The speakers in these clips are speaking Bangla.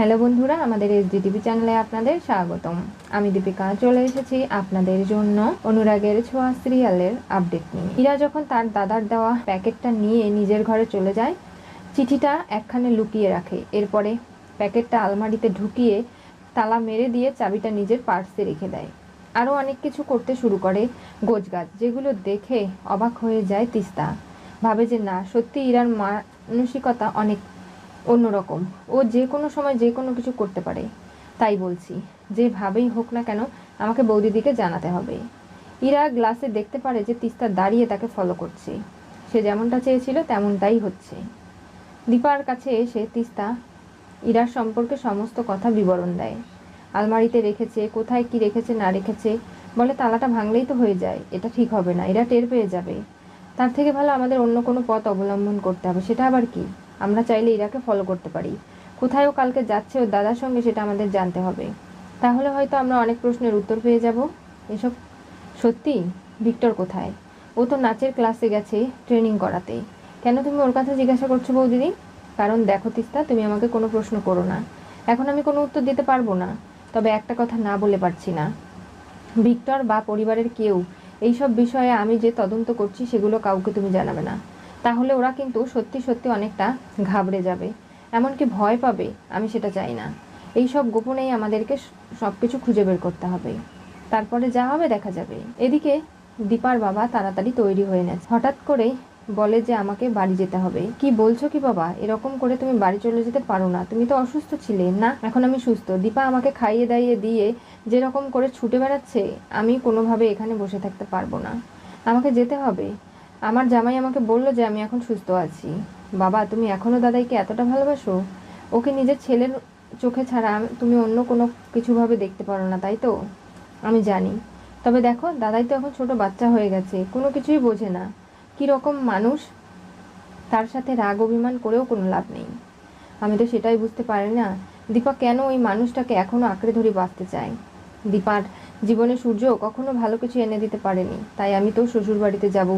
হ্যালো বন্ধুরা, আমাদের এসডি টিভি চ্যানেলে আপনাদের স্বাগতম। আমি দীপিকা, চলে এসেছি আপনাদের জন্য অনুরাগের ছোঁয়া সিরিয়ালের আপডেট নিয়ে। ইরা যখন তার দাদার দেওয়া প্যাকেটটা নিয়ে নিজের ঘরে চলে যায়, চিঠিটা একখানে লুকিয়ে রাখে। এরপরে প্যাকেটটা আলমারিতে ঢুকিয়ে তালা মেরে দিয়ে চাবিটা নিজের পার্সে রেখে দেয়। আরও অনেক কিছু করতে শুরু করে গোছগাছ, যেগুলো দেখে অবাক হয়ে যায় তিস্তা। ভাবে যে না, সত্যি ইরার মানসিকতা অনেক অন্যরকম। ও যে কোনো সময় যে কোনো কিছু করতে পারে। তাই বলছি, যেভাবেই হোক না কেন, আমাকে বৌদিদিকে জানাতে হবে। ইরা গ্লাসে দেখতে পারে যে তিস্তা দাঁড়িয়ে তাকে ফলো করছে। সে যেমনটা চেয়েছিল তেমনটাই হচ্ছে। দীপার কাছে এসে তিস্তা ইরার সম্পর্কে সমস্ত কথা বিবরণ দেয়। আলমারিতে রেখেছে, কোথায় কি রেখেছে, না রেখেছে, বলে তালাটা ভাঙলেই তো হয়ে যায়, এটা ঠিক হবে না এরা টের পেয়ে যাবে। তার থেকে ভালো আমাদের অন্য কোনো পথ অবলম্বন করতে হবে, সেটা আবার কি? আমরা চাইলে ইরাকে ফলো করতে পারি। কোথায় কালকে যাচ্ছে ওর দাদার সঙ্গে সেটা আমাদের জানতে হবে। তাহলে হয়তো আমরা অনেক প্রশ্নের উত্তর পেয়ে যাব। এসব সত্যি? ভিক্টর কোথায়? ও তো নাচের ক্লাসে গেছে ট্রেনিং করাতে। কেন তুমি ওর কথা জিজ্ঞাসা করছ বৌদিদি? কারণ দেখো তিস্তা, তুমি আমাকে কোনো প্রশ্ন করো না। এখন আমি কোনো উত্তর দিতে পারব না। তবে একটা কথা না বলে পারছি না। ভিক্টর বা পরিবারের কেউ, এইসব বিষয়ে আমি যে তদন্ত করছি সেগুলো কাউকে তুমি জানাবে না। তাহলে ওরা কিন্তু সত্যি সত্যি অনেকটা ঘাবড়ে যাবে। এমনকি ভয় পাবে, আমি সেটা চাই না। এই সব গোপনেই আমাদেরকে সব কিছু খুঁজে বের করতে হবে। তারপরে যা হবে দেখা যাবে। এদিকে দীপার বাবা তাড়াতাড়ি তৈরি হয়ে নেছে হঠাৎ করে বলে যে আমাকে বাড়ি যেতে হবে। কি বলছো কি বাবা? এরকম করে তুমি বাড়ি চলে যেতে পারো না। তুমি তো অসুস্থ ছিলে। না, এখন আমি সুস্থ। দীপা আমাকে খাইয়ে দাইয়ে দিয়ে যেরকম করে ছুটে বেড়াচ্ছে, আমি কোনোভাবে এখানে বসে থাকতে পারব না। আমাকে যেতে হবে। আমার জামাই আমাকে বলল যে আমি এখন সুস্থ আছি। বাবা, তুমি এখনও দাদাইকে এতটা ভালোবাসো? ওকে নিজের ছেলের চোখে ছাড়া তুমি অন্য কোনো কিছুভাবে দেখতে পারো না, তাই তো? আমি জানি। তবে দেখো, দাদাই তো এখন ছোট বাচ্চা হয়ে গেছে, কোনো কিছুই বোঝে না। কী রকম মানুষ, তার সাথে রাগ অভিমান করেও কোনো লাভ নেই। আমি তো সেটাই বুঝতে পারি না, দীপা কেন ওই মানুষটাকে এখনও আঁকড়ে ধরে বাঁচতে চায়? দীপার জীবনে সূর্য কখনো ভালো কিছু এনে দিতে পারেনি, তাই আমি তো শ্বশুর বাড়িতে যাব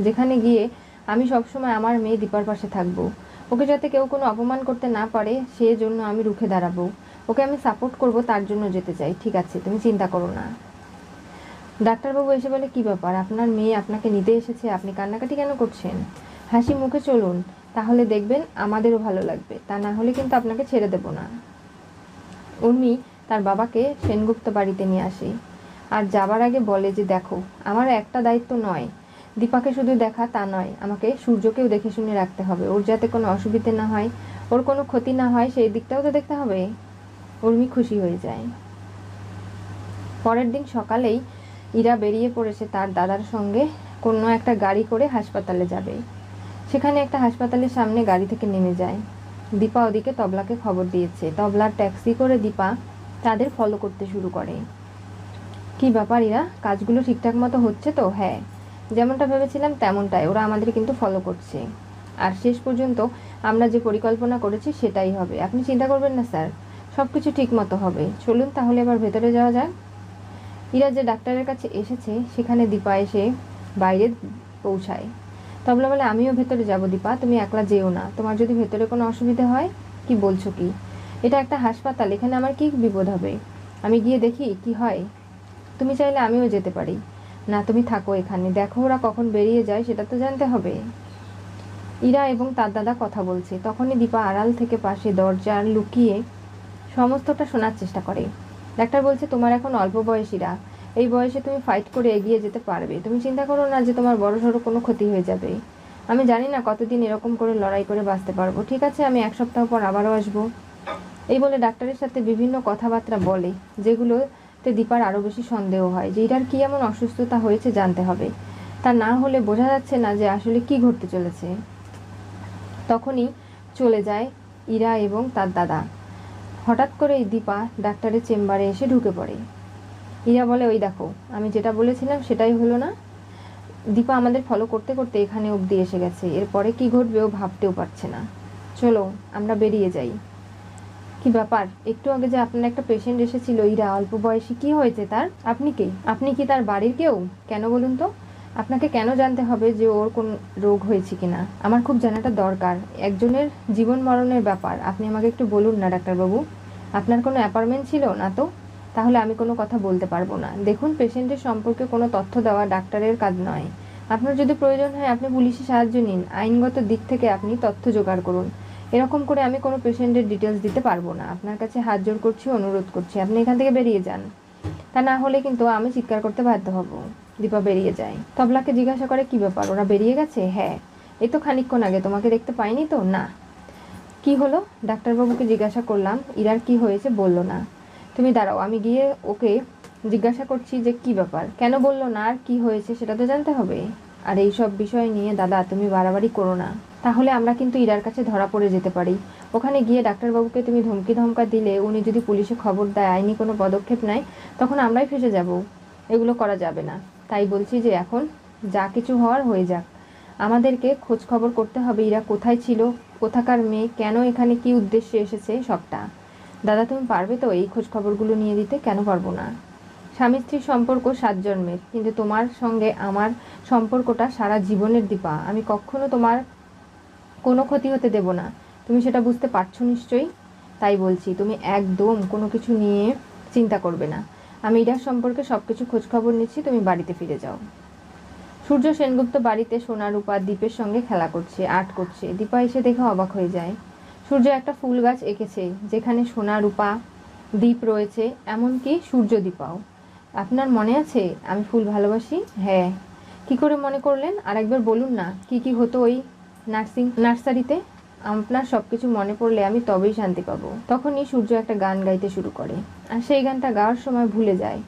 যেখানে গিয়ে আমি সবসময় আমার মেয়ে দীপার পাশে থাকব। ওকে যাতে কেউ কোনো অপমান করতে না পারে সেই জন্য আমি রুখে দাঁড়াবো। ওকে আমি সাপোর্ট করব, তার জন্য যেতে চাই। ঠিক আছে, তুমি চিন্তা করো না। ডাক্তারবাবু এসে বলে, কি ব্যাপার? আপনার মেয়ে আপনাকে নিতে এসেছে। আপনি কান্নাকাটি কেন করছেন? হাসি মুখে চলুন। তাহলে দেখবেন আমাদেরও ভালো লাগবে। তা না হলে কিন্তু আপনাকে ছেড়ে দেব না। উর্মি তার বাবাকে সেনগুপ্ত বাড়িতে নিয়ে আসে। আর যাবার আগে বলে যে, দেখো, আমার একটা দায়িত্ব নয়। দীপাকে শুধু দেখা তা নয়, আমাকে সূর্যকেও দেখে শুনে রাখতে হবে। ওর যাতে কোনো অসুবিধে না হয়, ওর কোনো ক্ষতি না হয়, সেই দিকটাও তো দেখতে হবে। উর্মি খুশি হয়ে যায়। পরের দিন সকালেই ইরা বেরিয়ে পড়েছে তার দাদার সঙ্গে কোনো একটা গাড়ি করে হাসপাতালে যাবে। সেখানে একটা হাসপাতালের সামনে গাড়ি থেকে নেমে যায়। দীপা ওদিকে তবলাকে খবর দিয়েছে। তবলার ট্যাক্সি করে দীপা তাদের ফলো করতে শুরু করে। কি ব্যাপার ইরা? কাজগুলো ঠিকঠাক মতো হচ্ছে তো? হ্যাঁ। যেমনটা ভেবেছিলাম তেমনটাই, ওরা আমাদের কিন্তু ফলো করছে। আর শেষ পর্যন্ত আমরা যে পরিকল্পনা করেছি সেটাই হবে। আপনি চিন্তা করবেন না স্যার সব কিছু ঠিক মতো হবে। চলুন তাহলে এবার ভেতরে যাওয়া যাক। ইরা যে ডাক্তারের কাছে এসেছে, সেখানে দীপা এসে বাইরে পৌঁছায়। তবলা বলে, আমিও ভেতরে যাব দীপা, তুমি একলা যেও না। তোমার যদি ভেতরে কোনো অসুবিধা হয়, কি বলছো কি? এটা একটা হাসপাতাল, এখানে আমার কি বিপদ হবে? আমি গিয়ে দেখি, কি হয়? তুমি চাইলে আমিও যেতে পারি। না, তুমি থাকো এখানে। দেখো ওরা কখন বেরিয়ে যায়, সেটা তো জানতে হবে। ইরা এবং তার দাদা কথা বলছে। তখনই দীপা আড়াল থেকে পাশে দরজার লুকিয়ে সমস্তটা শোনার চেষ্টা করে। ডাক্তার বলছে, তোমার এখন অল্প বয়সীরা এই বয়সে তুমি ফাইট করে এগিয়ে যেতে পারবে। তুমি চিন্তা করো না যে তোমার বড় সড়ো কোনো ক্ষতি হয়ে যাবে। আমি জানি না কতদিন এরকম করে লড়াই করে বাঁচতে পারব। ঠিক আছে, আমি এক সপ্তাহ পর আবারও আসব। এই বলে ডাক্তারের সাথে বিভিন্ন কথাবার্তা বলে যেগুলোতে দীপার আরও বেশি সন্দেহ হয় যে এটার কী এমন অসুস্থতা হয়েছে জানতে হবে। তা না হলে বোঝা যাচ্ছে না যে আসলে কি ঘটতে চলেছে। তখনই চলে যায় ইরা এবং তার দাদা। হঠাৎ করেই দীপা ডাক্তারের চেম্বারে এসে ঢুকে পড়ে। ইরা বলে, ওই দেখো, আমি যেটা বলেছিলাম সেটাই হলো না। দীপা আমাদের ফলো করতে করতে এখানে অবধি এসে গেছে। এরপরে কি ঘটবে ও ভাবতেও পারছে না। চলো, আমরা বেরিয়ে যাই। কি ব্যাপার? একটু আগে যে আপনার একটা পেশেন্ট এসেছিল, ইরা, অল্প বয়সী, কি হয়েছে তার? আপনি কে? আপনি কি তার বাড়ির কেউ? কেন বলুন তো? আপনাকে কেন জানতে হবে যে ওর কোন রোগ হয়েছে কিনা? আমার খুব জানাটা দরকার। একজনের জীবন মরণের ব্যাপার। আপনি আমাকে একটু বলুন না, ডাক্তারবাবু। আপনার কোনো অ্যাপার্টমেন্ট ছিল না তো? তাহলে আমি কোনো কথা বলতে পারব না। দেখুন পেশেন্টের সম্পর্কে কোনো তথ্য দেওয়া ডাক্তারের কাজ নয়। আপনার যদি প্রয়োজন হয়, আপনি পুলিশের সাহায্য নিন। আইনগত দিক থেকে আপনি তথ্য জোগাড় করুন। এরকম করে আমি কোনো পেশেন্টের ডিটেলস দিতে পারব না। আপনার কাছে হাত জোর করছি, অনুরোধ করছি। আপনি এখান থেকে বেরিয়ে যান। তা না হলে কিন্তু আমি চিৎকার করতে বাধ্য হব। দীপা বেরিয়ে যায়। তবলাকে জিজ্ঞাসা করে, কি ব্যাপার? ওরা বেরিয়ে গেছে? হ্যাঁ। এই তো খানিকক্ষণ আগে। তোমাকে দেখতে পাইনি তো? না। কি হলো? ডাক্তারবাবুকে জিজ্ঞাসা করলাম। ইরার কি হয়েছে? বলল না। তুমি দাঁড়াও, আমি গিয়ে ওকে জিজ্ঞাসা করছি যে কি ব্যাপার? কেন বলল না? আর কি হয়েছে? সেটা তো জানতে হবে। আর এই সব বিষয় নিয়ে দাদা, তুমি বাড়াবাড়ি করো না। তাহলে আমরা কিন্তু ইরার কাছে ধরা পড়ে যেতে পারি। ওখানে গিয়ে ডাক্তারবাবুকে তুমি ধমকি ধমকা দিলে, উনি যদি পুলিশে খবর দেয়, আইনি কোনো পদক্ষেপ নেয়, তখন আমরাই ফেসে যাব। এগুলো করা যাবে না। তাই বলছি যে এখন যা কিছু হওয়ার হয়ে যাক। আমাদেরকে খোঁজ খবর করতে হবে ইরা কোথায় ছিল, কোথাকার মেয়ে, কেন এখানে কি উদ্দেশ্যে এসেছে, সবটা। দাদা, তুমি পারবে তো এই খোঁজ খবরগুলো নিয়ে দিতে? কেন পারব না? স্বামী স্ত্রীর সম্পর্ক সাত জন্মের, কিন্তু তোমার সঙ্গে আমার সম্পর্কটা সারা জীবনের দীপা। আমি কখনো তোমার কোনো ক্ষতি হতে দেব না। তুমি সেটা বুঝতে পারছ নিশ্চয়ই? তাই বলছি, তুমি একদম কোনো কিছু নিয়ে চিন্তা করবে না। আমি ইরার সম্পর্কে সব কিছু খোঁজখবর নিচ্ছি, তুমি বাড়িতে ফিরে যাও। সূর্য সেনগুপ্ত বাড়িতে সোনা রূপা দ্বীপের সঙ্গে খেলা করছে, আর্ট করছে। দীপা এসে দেখে অবাক হয়ে যায়। সূর্য একটা ফুল গাছ এঁকেছে, যেখানে সোনা রূপা দ্বীপ রয়েছে, এমনকি সূর্য দীপাও আপনার মনে আছে, আমি ফুল ভালোবাসি? হ্যাঁ। কি করে মনে করলেন? আরেকবার বলুন না, কি কি হতো ওই নার্সিং নার্সারিতে আপনার সব কিছু মনে পড়লে আমি তবেই শান্তি পাবো। তখনই সূর্য একটা গান গাইতে শুরু করে। আর সেই গানটা গাওয়ার সময় ভুলে যায়।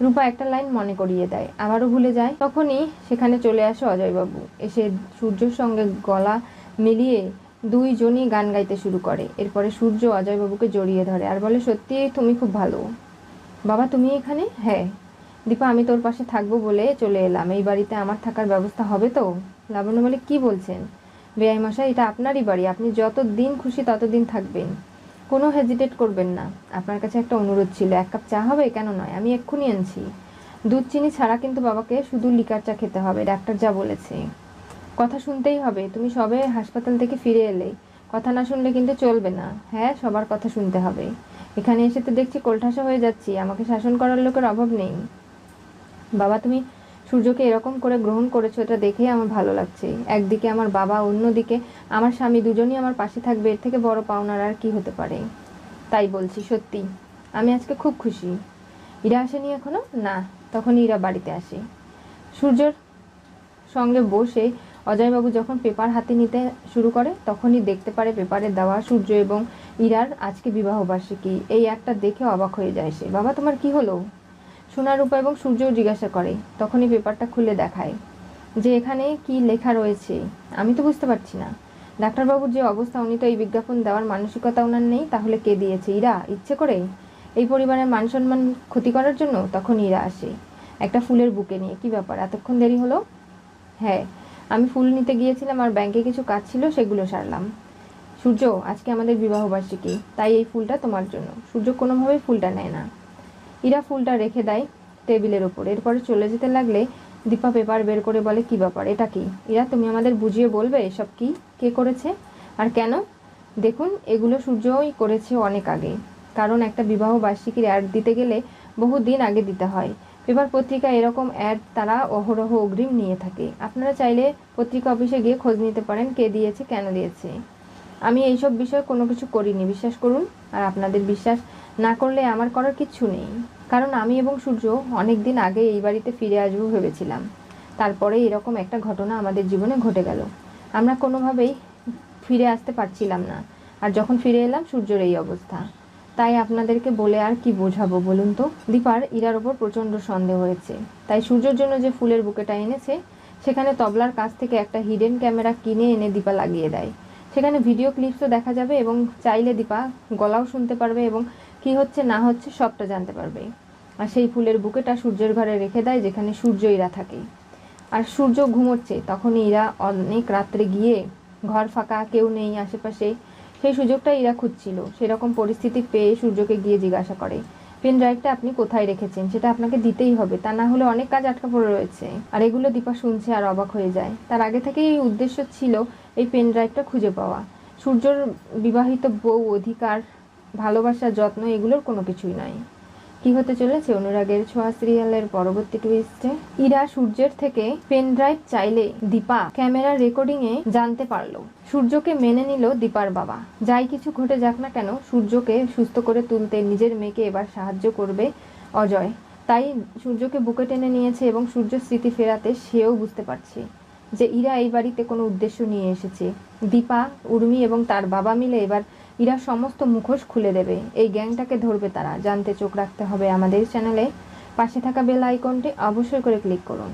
রূপা একটা লাইন মনে করিয়ে দেয়। আবারও ভুলে যায়। তখনই সেখানে চলে আসে অজয়বাবু। এসে সূর্যর সঙ্গে গলা মিলিয়ে দুইজনই গান গাইতে শুরু করে। এরপরে সূর্য অজয়বাবুকে জড়িয়ে ধরে আর বলে, সত্যি, তুমি খুব ভালো। বাবা, তুমি এখানে? হ্যাঁ। দীপা, আমি তোর পাশে থাকব বলে চলে এলাম। এই বাড়িতে আমার থাকার ব্যবস্থা হবে তো? লাবণ্য বলে, কি বলছেন? বেআই মশাই এটা আপনারই বাড়ি। আপনি যত দিন খুশি ততদিন থাকবেন। কোনো হেজিটেট করবেন না। আপনার কাছে একটা অনুরোধ ছিল, এক কাপ চা হবে? কেন নয়? আমি এক্ষুনি আনছি। দুধ চিনি ছাড়া কিন্তু বাবাকে শুধু লিকার চা খেতে হবে, ডাক্তার যা বলেছে। কথা শুনতেই হবে। তুমি সবে হাসপাতাল থেকে ফিরে এলে। কথা না শুনলে কিন্তু চলবে না। হ্যাঁ সবার কথা শুনতে হবে। এখানে এসে তো দেখছি কোলঠাসা হয়ে যাচ্ছি। আমাকে শাসন করার লোকের অভাব নেই। বাবা, তুমি সূর্যকে এরকম করে গ্রহণ করেছ, এটা দেখেই আমার ভালো লাগছে। একদিকে আমার বাবা, অন্যদিকে আমার স্বামী দুজনই আমার পাশে থাকবে, এর থেকে বড় পাওনার আর কি হতে পারে? তাই বলছি, সত্যি। আমি আজকে খুব খুশি। ইরা আসেনি এখনও? না তখন ইরা বাড়িতে আসে। সূর্যর সঙ্গে বসে অজয়বাবু যখন পেপার হাতে নিতে শুরু করে, তখনই দেখতে পারে পেপারে দেওয়া সূর্য এবং ইরার আজকে বিবাহবার্ষিকী। এই একটা দেখে অবাক হয়ে যায় সে। বাবা, তোমার কি হলো? সোনারূপা এবং সূর্যও জিজ্ঞাসা করে, তখনই পেপারটা খুলে দেখায় যে এখানে কি লেখা রয়েছে। আমি তো বুঝতে পারছি না। ডাক্তারবাবুর যে অবস্থা, উনি তো এই বিজ্ঞাপন দেওয়ার মানসিকতা ওনার নেই, তাহলে কে দিয়েছে? ইরা, ইচ্ছে করে? এই পরিবারের মান সম্মান ক্ষতি করার জন্য তখন ইরা আসে। একটা ফুলের বুকে নিয়ে, কি ব্যাপার, এতক্ষণ দেরি হলো? হ্যাঁ আমি ফুল নিতে গিয়েছিলাম আর ব্যাংকে কিছু কাজ ছিল, সেগুলো সারলাম। সূর্য, আজকে আমাদের বিবাহবার্ষিকী তাই এই ফুলটা তোমার জন্য। সূর্য কোনোভাবেই ফুলটা নেয় না। ইরা ফুলটা রেখে দেয় টেবিলের ওপর এরপরে চলে যেতে লাগলে দীপা পেপার বের করে বলে, কি ব্যাপার? এটা কি? ইরা, তুমি আমাদের বুঝিয়ে বলবে এসব কি? কে করেছে? আর কেন? দেখুন, এগুলো সূর্যই করেছে অনেক আগে। কারণ একটা বিবাহ বার্ষিকীর অ্যাড দিতে গেলে বহু দিন আগে দিতে হয়। পেপার পত্রিকা এরকম অ্যাড তারা অহরহ অগ্রিম নিয়ে থাকে। আপনারা চাইলে পত্রিকা অফিসে গিয়ে খোঁজ নিতে পারেন কে দিয়েছে, কেন দিয়েছে। আমি এইসব বিষয়ে কোনো কিছু করিনি, বিশ্বাস করুন। আর আপনাদের বিশ্বাস না করলে আমার করার কিচ্ছু নেই। কারণ আমি এবং সূর্য অনেক দিন আগে এই বাড়িতে ফিরে আসব ভেবেছিলাম। তারপরে এরকম একটা ঘটনা আমাদের জীবনে ঘটে গেল। আমরা কোনোভাবেই ফিরে আসতে পারছিলাম না। আর যখন ফিরে এলাম, সূর্যের এই অবস্থা। তাই আপনাদেরকে বলে আর কি বোঝাবো বলুন তো? দীপার ইরার ওপর প্রচণ্ড সন্দেহ হয়েছে। তাই সূর্যের জন্য যে ফুলের বুকেটা এনেছে, সেখানে তবলার কাছ থেকে একটা হিডেন ক্যামেরা কিনে এনে দীপা লাগিয়ে দেয়। সেখানে ভিডিও ক্লিপসও দেখা যাবে এবং চাইলে দীপা গলাও শুনতে পারবে এবং কি হচ্ছে, না হচ্ছে, সবটা জানতে পারবে। আর সেই ফুলের বুকেটা সূর্যের ঘরে রেখে দেয়, যেখানে সূর্য ইরা থাকে। আর সূর্য ঘুমোচ্ছে, তখনই ইরা অনেক রাত্রে গিয়ে ঘর ফাঁকা, কেউ নেই আশেপাশে। সেই সুযোগটা ইরা খুঁজছিল। সেরকম পরিস্থিতি পেয়ে সূর্যকে গিয়ে জিজ্ঞাসা করে, পেন ড্রাইভটা আপনি কোথায় রেখেছেন? সেটা আপনাকে দিতেই হবে। তা না হলে অনেক কাজ আটকা পড়ে রয়েছে। আর এগুলো দীপা শুনছে আর অবাক হয়ে যায়। তার আগে থেকেই এই উদ্দেশ্য ছিল এই পেন ড্রাইভটা খুঁজে পাওয়া। সূর্যর বিবাহিত বউ অধিকার ভালোবাসা, যত্ন এগুলোর কোনো কিছুই নয় কি হতে চলেছে? অনুরাগের ছোঁয়া সিরিয়ালের পরবর্তী টুইস্টে ইরা সূর্যের থেকে পেন ড্রাইভ চাইলে দীপা ক্যামেরার রেকর্ডিং এ জানতে পারল। সূর্যকে মেনে নিল দীপার বাবা। যাই কিছু ঘটে যাক না কেন, সূর্যকে সুস্থ করে তুলতে নিজের মেয়েকে এবার সাহায্য করবে অজয়। তাই সূর্যকে বুকে টেনে নিয়েছে এবং সূর্য স্মৃতি ফেরাতে সেও বুঝতে পারছে যে ইরা এই বাড়িতে কোনো উদ্দেশ্য নিয়ে এসেছে। দীপা, উর্মি এবং তার বাবা মিলে এবার ইরা সমস্ত মুখোশ খুলে দেবে। এই গ্যাংটাকে ধরবে তারা। জানতে চোখ রাখতে হবে আমাদের চ্যানেলে। পাশে থাকা বেল আইকনটি অবশ্যই করে ক্লিক করুন।